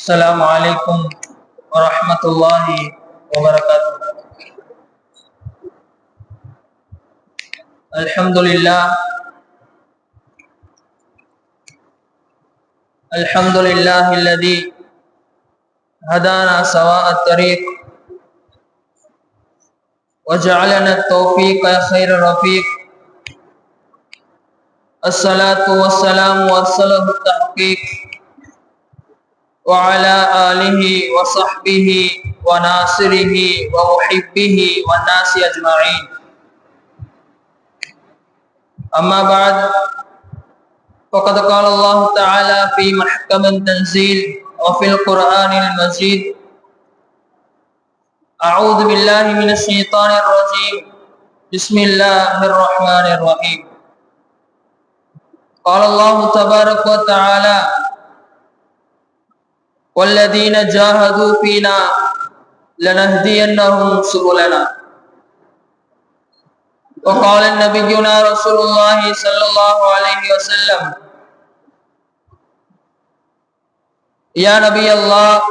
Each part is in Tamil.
السلام عليكم ورحمة الله وبركاته. الحمد لله. الحمد لله الذي هدانا سواء الطريق وجعلنا التوفيق خير رفيق. الصلاة والسلام وصله التحقيق. وعلى آله وصحبه وناصره ومحبه والناس أجمعين. أما بعد فقد قال الله تعالى في محكم التنزيل وفي القرآن المجيد أعوذ بالله من الشيطان الرجيم. بسم الله الرحمن الرحيم. قال الله تبارك وتعالى والذين جاهدوا فينا لنهدينهم سبلنا. وقال نبينا رسول الله صلى الله عليه وسلم يا نبي الله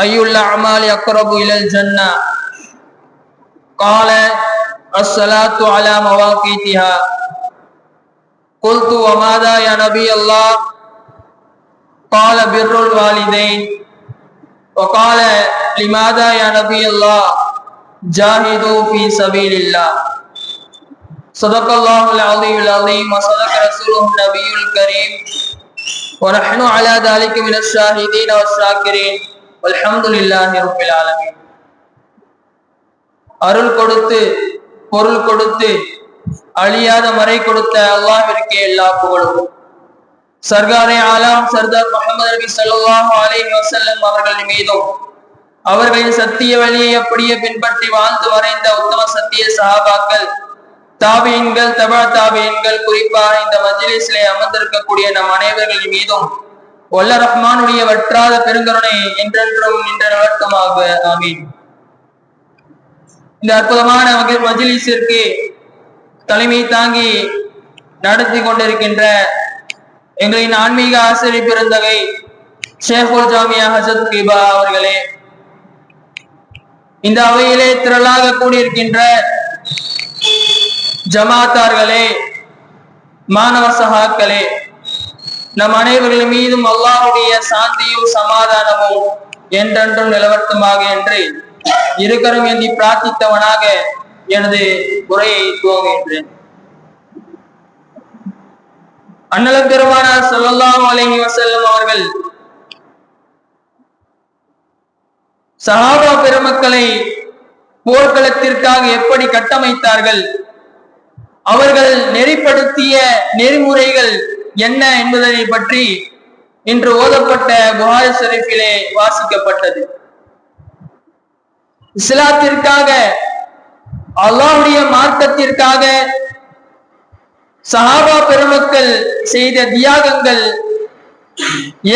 أي الأعمال أقرب إلى الجنة? قال الصلاة على مواقيتها. قلت وماذا يا نبي الله؟ قال بر الوالدين وقال لماذا يا نبي الله جاهدوا في سبيل الله صدق الله العظيم العظيم وصدق رسوله النبي الكريم ونحن على ذلك من الشاهدين والشاكرين والحمد لله رب العالمين அருள் கொடுத்து பொருள் கொடுத்து அழியாத மறை கொடுத்த அல்லாஹ்விற்கே எல்லா புகழும் சர்காரே ஆலாம் சர்தார் முகமது நபி ஸல்லல்லாஹு அலைஹி வசல்லம் அவர்கள் மீதும் அவர்களின் சத்திய வழியை அப்படியே பின்பற்றி வாழ்ந்து வரைந்த உத்தம சத்திய சஹாபாக்கள் தாபியன்கள் தபா தாபியன்கள் குறிப்பாக இந்த மஜ்லிஸிலே அமர்ந்திருக்கக்கூடிய நம் அனைவர்களின் மீதும் ஒல்ல ரஹ்மானுடைய வற்றாத பெருங்கருணை என்றென்றும் நின்ற நடக்கமாக ஆமீன். இந்த அற்புதமான மஜிலிசிற்கு தலைமை தாங்கி நடத்தி கொண்டிருக்கின்ற எங்களின் ஆன்மீக ஆசிரியர் பிறந்தகை ஷேகுல் ஜாமியா ஹசத் கிபா அவர்களே. இந்த அவையிலே திரளாக கூடியிருக்கின்ற ஜமாத்தார்களே மாணவ சகாக்களே நம் அனைவர்கள் மீதும் அல்லாஹுடைய சாந்தியும் சமாதானமும் என்றென்றும் நிலவர்த்தமாக என்று இருக்கரும் ஏந்தி பிரார்த்தித்தவனாக எனது உரையை துவங்குகின்றேன். அண்ணலம் பெருமானார் சொல்லலாம் அலஹி வசல்லம் அவர்கள் சஹாபா பெருமக்களை போர்க்களத்திற்காக எப்படி கட்டமைத்தார்கள்? அவர்கள் நெறிப்படுத்திய நெறிமுறைகள் என்ன என்பதனை பற்றி இன்று ஓதப்பட்ட புகாரி ஷரீஃபிலே வாசிக்கப்பட்டது. இஸ்லாத்திற்காக அல்லாஹுடைய மார்க்கத்திற்காக சஹாபா பெருமக்கள் செய்த தியாகங்கள்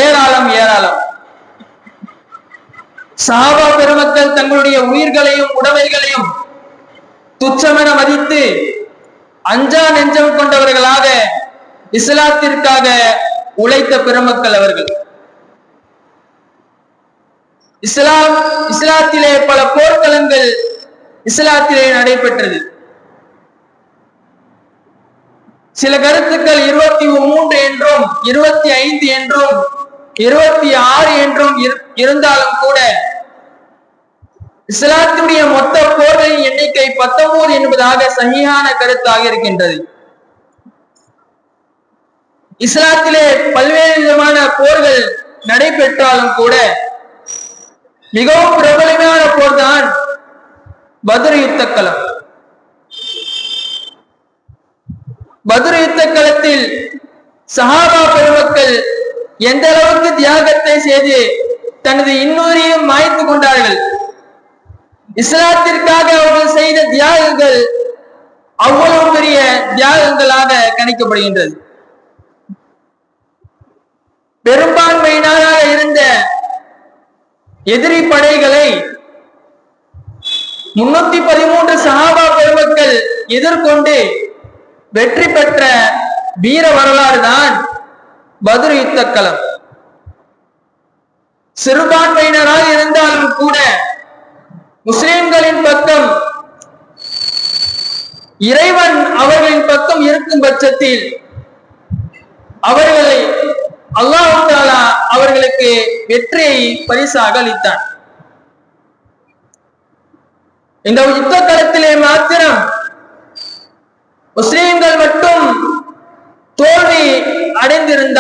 ஏராளம் ஏராளம். சஹாபா பெருமக்கள் தங்களுடைய உயிர்களையும் உடமைகளையும் துச்சமென மதித்து அஞ்சா நெஞ்சம் கொண்டவர்களாக இஸ்லாத்திற்காக உழைத்த பெருமக்கள் அவர்கள். இஸ்லாம் இஸ்லாத்திலே பல போர்க்களங்கள் இஸ்லாத்திலே நடைபெற்றது. சில கருத்துக்கள் இருபத்தி மூன்று என்றும் இருபத்தி ஐந்து என்றும் இருபத்தி ஆறு என்றும் இருந்தாலும் கூட இஸ்லாத்தினுடைய மொத்த போர்களின் எண்ணிக்கை பத்தொன்பது என்பதாக சகியான கருத்தாக இருக்கின்றது. இஸ்லாத்திலே பல்வேறு விதமான போர்கள் நடைபெற்றாலும் கூட மிகவும் பிரபலமான போர்தான் பத்ர யுத்த களம் பத்ர யுத்த களத்தில் சஹாபா பெருமக்கள் எந்த அளவுக்கு தியாகத்தை செய்து தனது இன்னொரையும் மாய்த்து கொண்டார்கள்? இஸ்லாத்திற்காக அவர்கள் செய்த தியாகங்கள் அவ்வளவு பெரிய தியாகங்களாக கணிக்கப்படுகின்றது. பெரும்பான்மையினராக இருந்த எதிரி படைகளை முன்னூத்தி பதிமூன்று சஹாபா பெருமக்கள் எதிர்கொண்டு வெற்றி பெற்ற வீர வரலாறு தான் பதுரு யுத்த களம் சிறுபான்மையினராக இருந்தாலும் கூட முஸ்லிம்களின் பக்கம் இறைவன் அவர்களின் பக்கம் இருக்கும் பட்சத்தில் அவர்களை அல்லாஹ் தாலா அவர்களுக்கு வெற்றியை பரிசாக அளித்தான். இந்த யுத்த களத்திலே மாத்திரம்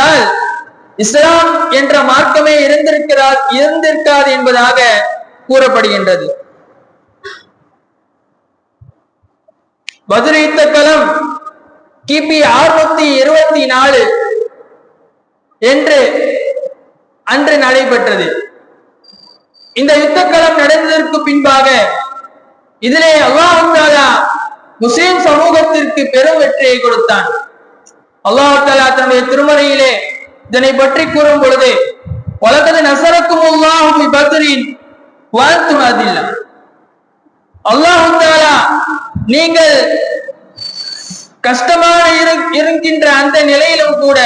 அடைந்திருந்தால் இஸ்லாம் என்ற மார்க்கமே இருந்திருக்கிறார் இருந்திருக்காது என்பதாக கூறப்படுகின்றது. பதுரை யுத்த களம் கிபி அறுநூத்தி இருபத்தி நாலு என்று அன்று நடைபெற்றது. இந்த யுத்தக்களம் நடந்ததற்கு பின்பாக இதிலே அல்லாஹாலா முஸ்லிம் சமூகத்திற்கு பெரும் வெற்றியை கொடுத்தான். அல்லாஹாலா தன்னுடைய திருமறையிலே இதனை பற்றி கூறும் பொழுது உலகது நசரக்கும் அல்லாஹும் பத்ரின் வாழ்த்தும் அதில்லா அல்லாஹாலா நீங்கள் கஷ்டமாக இருக்கின்ற அந்த நிலையிலும் கூட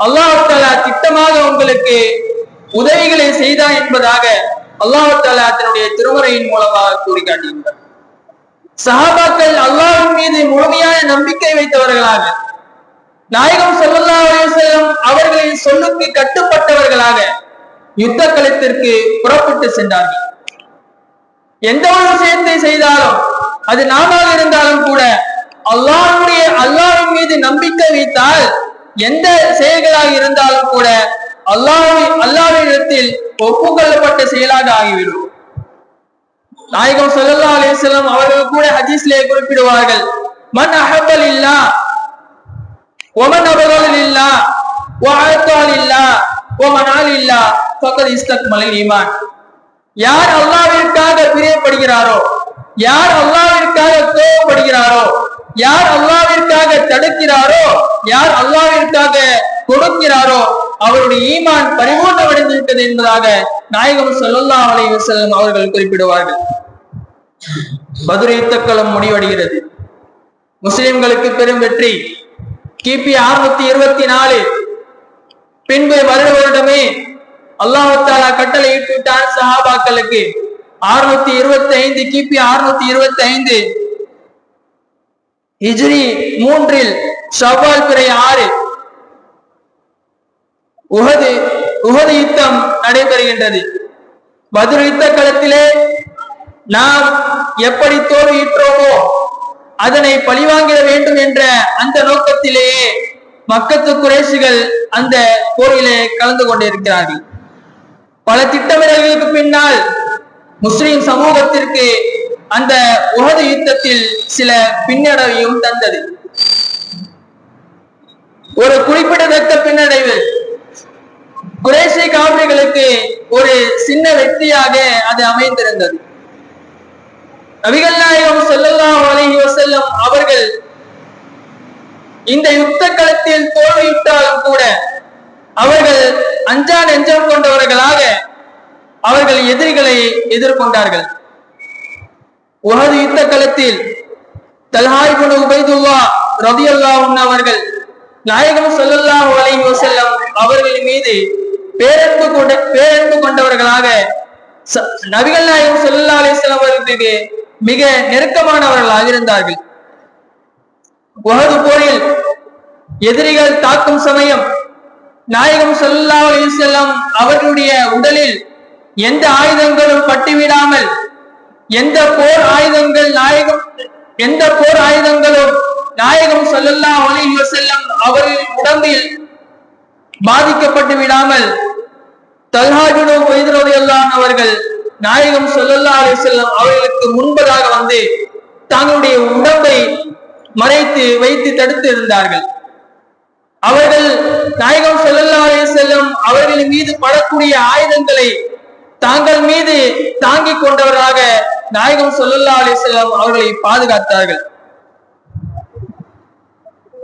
அல்லாஹாலா திட்டமாக உங்களுக்கு உதவிகளை செய்தா என்பதாக அல்லாஹாலா தன்னுடைய திருமறையின் மூலமாக கூறி காட்டுகின்றார் சஹாபாக்கள் அல்லாஹின் மீது முழுமையான நம்பிக்கை வைத்தவர்களாக நாயகம் ஸல்லல்லாஹு அலைஹி அவர்களின் சொல்லுக்கு கட்டுப்பட்டவர்களாக யுத்த களத்திற்கு புறப்பட்டு சென்றார்கள். எந்த ஒரு விஷயத்தை செய்தாலும் அது நாமாக இருந்தாலும் கூட அல்லாஹ்வுடைய அல்லாஹ்வின் மீது நம்பிக்கை வைத்தால் எந்த செயல்களாக இருந்தாலும் கூட அல்லாஹ்வின் அல்லாஹ்விடத்தில் ஒப்புக்கொள்ளப்பட்ட செயலாக ஆகிவிடும். நாயகம் சொல்லல்லா அலிசல்லம் அவர்கள் கூட ஹதீஸ்லே குறிப்பிடுவார்கள் மன் அஹப்பல் இல்லா ஒமன் அபகல் இல்லா வஅத்தால் இல்லா ஒமனால் لله فقد استكمل ஈமான் யார் அல்லாவிற்காக பிரியப்படுகிறாரோ யார் அல்லாவிற்காக கோவப்படுகிறாரோ யார் அல்லாவிற்காக தடுக்கிறாரோ யார் அல்லாவிற்காக கொடுக்கிறாரோ அவருடைய ஈமான் பரிபூர்ணமடைந்திருக்கிறது என்பதாக நாயகம் ஸல்லல்லாஹு அலைஹி செல்லும் அவர்கள் குறிப்பிடுவார்கள். மதுரை யுத்தக்களம் முடிவடைகிறது. முஸ்லிம்களுக்கு பெரும் வெற்றி. கிபி அறுநூத்தி இருபத்தி நாலு. பின்பு வருட வருடமே அல்லாஹாலா கட்டளை இட்டு விட்டார் சஹாபாக்களுக்கு. அறுநூத்தி இருபத்தி ஐந்து கிபி அறுநூத்தி இருபத்தி ஐந்து ஹிஜ்ரி மூன்றில் ஷவ்வால் பிறை ஆறு. உகது உகது யுத்தம் நடைபெறுகின்றது. பதில் யுத்த களத்திலே நாம் எப்படி தோல்வியுற்றோமோ அதனை பழிவாங்கிட வேண்டும் என்ற அந்த நோக்கத்திலேயே மக்கத்து குறைசிகள் அந்த போரிலே கலந்து கொண்டிருக்கிறார்கள். பல திட்டமிடல்களுக்கு பின்னால் முஸ்லிம் சமூகத்திற்கு அந்த உகது யுத்தத்தில் சில பின்னடைவையும் தந்தது. ஒரு குறிப்பிடத்தக்க பின்னடைவு. குறைசி காவிரிகளுக்கு ஒரு சின்ன வெற்றியாக அது அமைந்திருந்தது. நபிகள் நாயகம் செல்லலாம் அலைஹி வஸல்லம் அவர்கள் இந்த யுத்த களத்தில் தோல்வியுற்றாலும் கூட அவர்கள் அஞ்சா நெஞ்சம் கொண்டவர்களாக அவர்கள் எதிரிகளை எதிர்கொண்டார்கள். உகது யுத்த களத்தில் தல்ஹாய் குண உபைதுல்லா ரதியல்லாஹு அன்ஹு அவர்கள் நாயகம் சொல்லல்லா அலைஹி வஸல்லம் அவர்களின் மீது பேரன்பு கொண்ட பேரன்பு கொண்டவர்களாக ச- நபிகள் நாயகம் ஸல்லல்லாஹு அலைஹி அவர்களுக்கு மிக நெருக்கமானவர்களாக இருந்தார்கள் உகது போரில் எதிரிகள் தாக்கும் சமயம் நாயகம் ஸல்லல்லாஹு செல்லும் அவர்களுடைய உடலில் எந்த ஆயுதங்களும் பட்டுவிடாமல் எந்த போர் ஆயுதங்கள் நாயகம் எந்த போர் ஆயுதங்களும் நாயகம் சொல்லல்லா அலைஹி வஸல்லம் அவர்களின் உடம்பில் பாதிக்கப்பட்டு விடாமல் தல்ஹாஜுனோ வைதரதையெல்லாம் அவர்கள் நாயகம் சொல்லல்லா செல்லம் அவர்களுக்கு முன்பதாக வந்து தங்களுடைய உடம்பை மறைத்து வைத்து தடுத்து இருந்தார்கள். அவர்கள் நாயகம் ஸல்லல்லாஹு செல்லம் வஸல்லம் அவர்களின் மீது படக்கூடிய ஆயுதங்களை தாங்கள் மீது தாங்கிக் கொண்டவராக நாயகம் சொல்லல்லா அலி செல்லம் அவர்களை பாதுகாத்தார்கள்.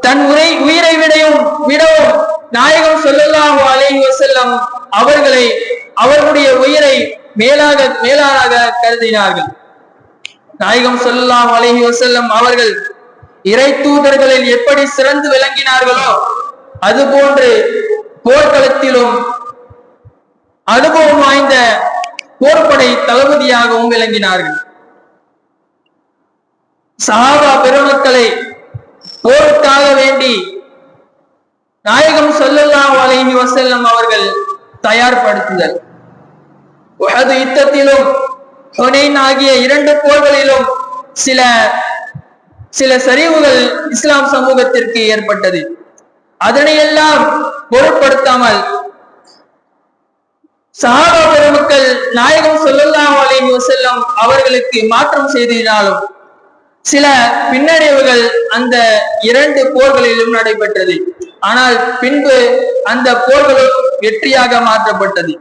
தன் உரை உயிரை விடையும் விடவும் நாயகம் சொல்லல்லாஹு அலைஹி வசல்லம் அவர்களை அவர்களுடைய உயிரை மேலாக மேலாக கருதினார்கள். நாயகம் சொல்லாம் அலைஹி வஸல்லம் அவர்கள் இறை தூதர்களில் எப்படி சிறந்து விளங்கினார்களோ அதுபோன்று போர்க்களத்திலும் அனுபவம் வாய்ந்த போர்ப்படை தளபதியாகவும் விளங்கினார்கள். சஹாபா பெருமக்களை போருக்காக வேண்டி நாயகம் சொல்லல்லா அலைஹி வசல்லம் அவர்கள் தயார்படுத்துதல். உஹது யுத்தத்திலும் ஹுனைன் ஆகிய இரண்டு போர்களிலும் சில சில சரிவுகள் இஸ்லாம் சமூகத்திற்கு ஏற்பட்டது. அதனையெல்லாம் பொருட்படுத்தாமல் சஹாபா பெருமக்கள் நாயகம் ஸல்லல்லாஹு அலைஹி அவர்களுக்கு மாற்றம் செய்தினாலும் சில பின்னடைவுகள் அந்த இரண்டு போர்களிலும் நடைபெற்றது. ஆனால் பின்பு அந்த போர்களும் வெற்றியாக மாற்றப்பட்டது.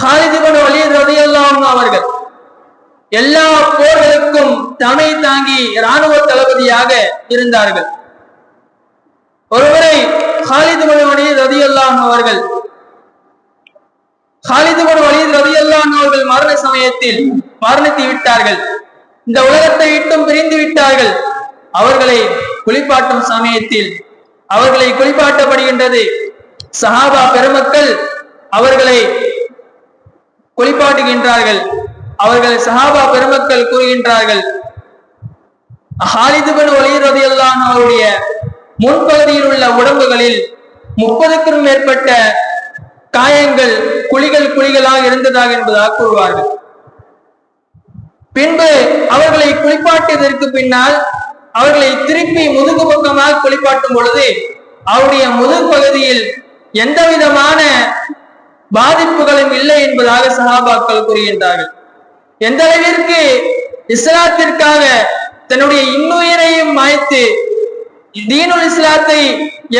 ஹாலித் இப்னு வலீத் அவர்கள் எல்லா போர்களுக்கும் தமை தாங்கி இராணுவ தளபதியாக இருந்தார்கள். ஒருவரை ஹாலிது மனு வலீத் ரலியல்லாஹு அவர்கள் ஹாலிது மனு வலீத் ரலியல்லாஹு அவர்கள் மரண சமயத்தில் மரணித்து விட்டார்கள். இந்த உலகத்தை விட்டும் பிரிந்து விட்டார்கள். அவர்களை குளிப்பாட்டும் சமயத்தில் அவர்களை குளிப்பாட்டப்படுகின்றது. சஹாபா பெருமக்கள் அவர்களை குளிப்பாட்டுகின்றார்கள். அவர்கள் சஹாபா பெருமக்கள் கூறுகின்றார்கள் ஹாலிது பின் வலீத் அவருடைய முன்பகுதியில் உள்ள உடம்புகளில் முப்பதுக்கும் மேற்பட்ட காயங்கள் குழிகள் குழிகளாக இருந்ததாக என்பதாக கூறுவார்கள். பின்பு அவர்களை குளிப்பாட்டியதற்கு பின்னால் அவர்களை திருப்பி முதுகு பக்கமாக குளிப்பாட்டும் பொழுது அவருடைய முதுகு பகுதியில் எந்த விதமான பாதிப்புகளும் இல்லை என்பதாக சஹாபாக்கள் கூறுகின்றார்கள். எந்த அளவிற்கு இஸ்லாத்திற்காக தன்னுடைய இன்னுயிரையும் மாய்த்து தீனுல் இஸ்லாத்தை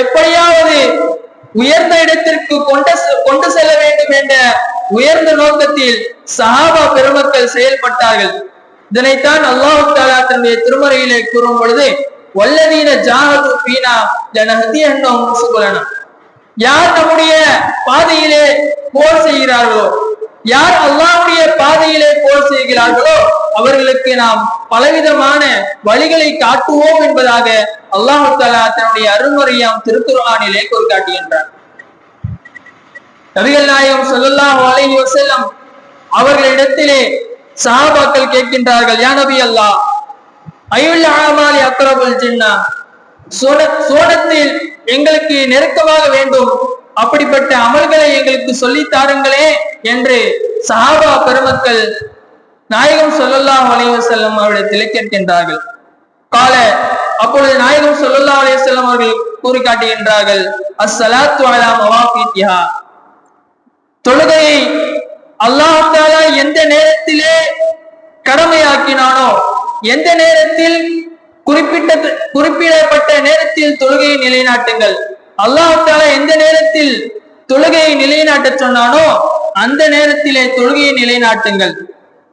எப்படியாவது உயர்ந்த இடத்திற்கு கொண்டு கொண்டு செல்ல வேண்டும் என்ற உயர்ந்த நோக்கத்தில் சஹாபா பெருமக்கள் செயல்பட்டார்கள். இதனைத்தான் அல்லாஹு தாலா தன்னுடைய திருமறையிலே கூறும் பொழுது வல்லதீன ஜாகது பீனா ஜனஹதியன்னும் சுகுலனா யார் நம்முடைய பாதையிலே போர் செய்கிறார்களோ? யார் அல்லாவுடைய பாதையிலே போர் செய்கிறார்களோ? அவர்களுக்கு நாம் பலவிதமான வழிகளை காட்டுவோம் என்பதாக அல்லாஹு தாலா தன்னுடைய அருள்முறையாம் திருக்குறானிலே கூறி காட்டுகின்றார் நபிகள் நாயகம் ஸல்லல்லாஹு அலைஹி வசல்லம் அவர்களிடத்திலே சஹாபாக்கள் கேட்கின்றார்கள் யா நபி அல்லாஹ் அயுல் ஆமாலி அக்ரபுல் ஜின்னா? சோன சோனத்தில் எங்களுக்கு நெருக்கமாக வேண்டும். அப்படிப்பட்ட அமல்களை எங்களுக்கு சொல்லித் தாருங்களே என்று சஹாபா பெருமக்கள் நாயகம் சொல்லல்லா அலைஹி வஸல்லம் அவரிடத்திலே கேட்கின்றார்கள் கால அப்பொழுது நாயகம் சொல்லல்லா அலைஹி வஸல்லம் அவர்கள் கூறி காட்டுகின்றார்கள் அஸ்ஸலாத்து அலா தொழுகையை அல்லாஹ் எந்த நேரத்திலே கடமையாக்கினானோ எந்த நேரத்தில் குறிப்பிட்ட குறிப்பிடப்பட்ட நேரத்தில் தொழுகையை நிலைநாட்டுங்கள். அல்லாஹால எந்த நேரத்தில் தொழுகையை நிலைநாட்டச் சொன்னானோ அந்த நேரத்திலே தொழுகையை நிலைநாட்டுங்கள்.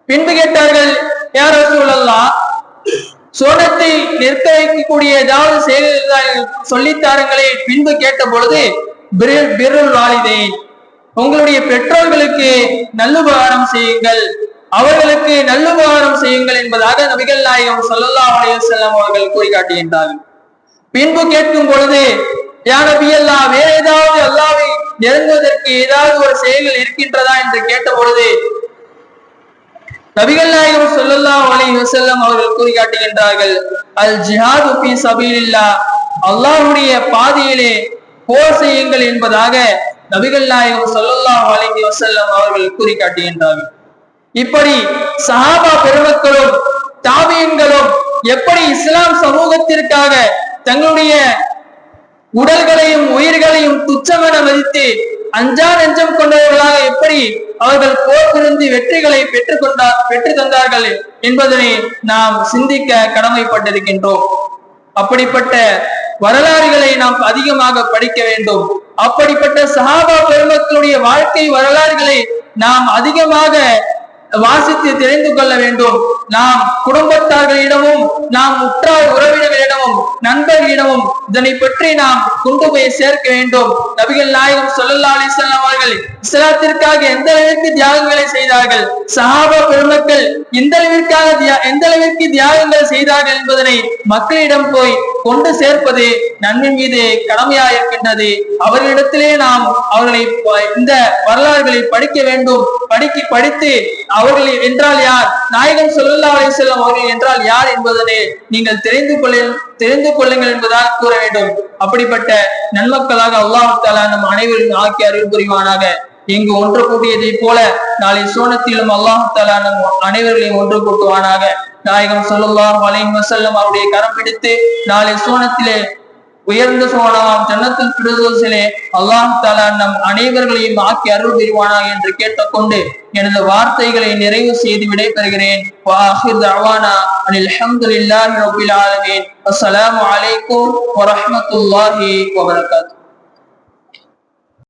பின்பு கேட்டார்கள் யாரோ ரசூலல்லாஹ் சோனத்தை நிற்க வைக்கக்கூடிய ஏதாவது செயல்கள் சொல்லித்தாருங்களே பின்பு கேட்ட பொழுது பிரு- பிருல் உங்களுடைய பெற்றோர்களுக்கு நல்லுபகாரம் செய்யுங்கள். அவர்களுக்கு நல்லுபகாரம் செய்யுங்கள் என்பதாக நபிகள் நாயகம் ஸல்லல்லாஹு அலையம் அவர்கள் கூறி காட்டுகின்றார்கள் பின்பு கேட்கும் பொழுது யா நபி வேற ஏதாவது அல்லாவை நெருங்குவதற்கு ஏதாவது ஒரு செயல்கள் இருக்கின்றதா? என்று கேட்ட பொழுது நபிகள் நாயகம் சொல்லல்லா அலி வசல்லம் அவர்கள் கூறி காட்டுகின்றார்கள் அல் ஜிஹாது ஃபீ சபீலில்லாஹ் அல்லாஹ்வுடைய பாதையிலே போர் செய்யுங்கள் என்பதாக நபிகள் நாயகம் சொல்லல்லா அலி வசல்லம் அவர்கள் கூறி காட்டுகின்றார்கள் இப்படி சஹாபா பெருமக்களும் தாபியன்களும் எப்படி இஸ்லாம் சமூகத்திற்காக தங்களுடைய உடல்களையும் உயிர்களையும் துச்சமென மதித்து அஞ்சா நெஞ்சம் கொண்டவர்களாக எப்படி அவர்கள் போர் புரிந்து வெற்றிகளை பெற்றுக் கொண்டார் பெற்று தந்தார்கள் என்பதனை நாம் சிந்திக்க கடமைப்பட்டிருக்கின்றோம். அப்படிப்பட்ட வரலாறுகளை நாம் அதிகமாக படிக்க வேண்டும். அப்படிப்பட்ட சஹாபா பெருமக்களுடைய வாழ்க்கை வரலாறுகளை நாம் அதிகமாக வாசித்து தெரிந்து கொள்ள வேண்டும். நாம் குடும்பத்தார்களிடமும் நாம் உற்றார் உறவினர்களிடமும் நண்பர்களிடமும் இதனை பற்றி நாம் கொண்டு போய் சேர்க்க வேண்டும். நபிகள் நாயகம் சொல்லல்லா அலைஹி வஸல்லம் இஸ்லாத்திற்காக எந்த அளவிற்கு தியாகங்களை செய்தார்கள்? சஹாபா பெருமக்கள் எந்த அளவிற்காக எந்த அளவிற்கு தியாகங்கள் செய்தார்கள் என்பதனை மக்களிடம் போய் கொண்டு சேர்ப்பது நன்மை மீது கடமையாக இருக்கின்றது. அவர்களிடத்திலே நாம் அவர்களை இந்த வரலாறுகளை படிக்க வேண்டும். படிக்க படித்து அவர்கள் என்றால் யார்? நாயகம் ஸல்லல்லாஹு செல்லும் அவர்கள் என்றால் யார் என்பதனை நீங்கள் தெரிந்து கொள்ள தெரிந்து கொள்ளுங்கள் என்பதால் கூற வேண்டும். அப்படிப்பட்ட நன்மக்களாக அல்லாஹ் நம் அனைவரும் ஆக்கி அருள் புரிவானாக. இங்கு ஒன்று கூட்டியதை போல நாளை சோனத்திலும் அல்லாஹ் தஆலா நம் அனைவர்களையும் ஒன்று கூட்டுவானாக. நாயகம் ஸல்லல்லாஹு அலைஹி வசல்லம் அவருடைய கரம் பிடித்து நாளை சோனத்திலே உயர்ந்த சோனாம் ஜன்னத்தில் பிரதோசிலே அல்லாஹ் தஆலா நம் அனைவர்களையும் ஆக்கி அருள் புரிவானாக என்று கேட்டுக்கொண்டு எனது வார்த்தைகளை நிறைவு செய்து விடைபெறுகிறேன். அஸ்ஸலாமு அலைக்கும் வரஹமத்துல்லாஹி வபரகாத்து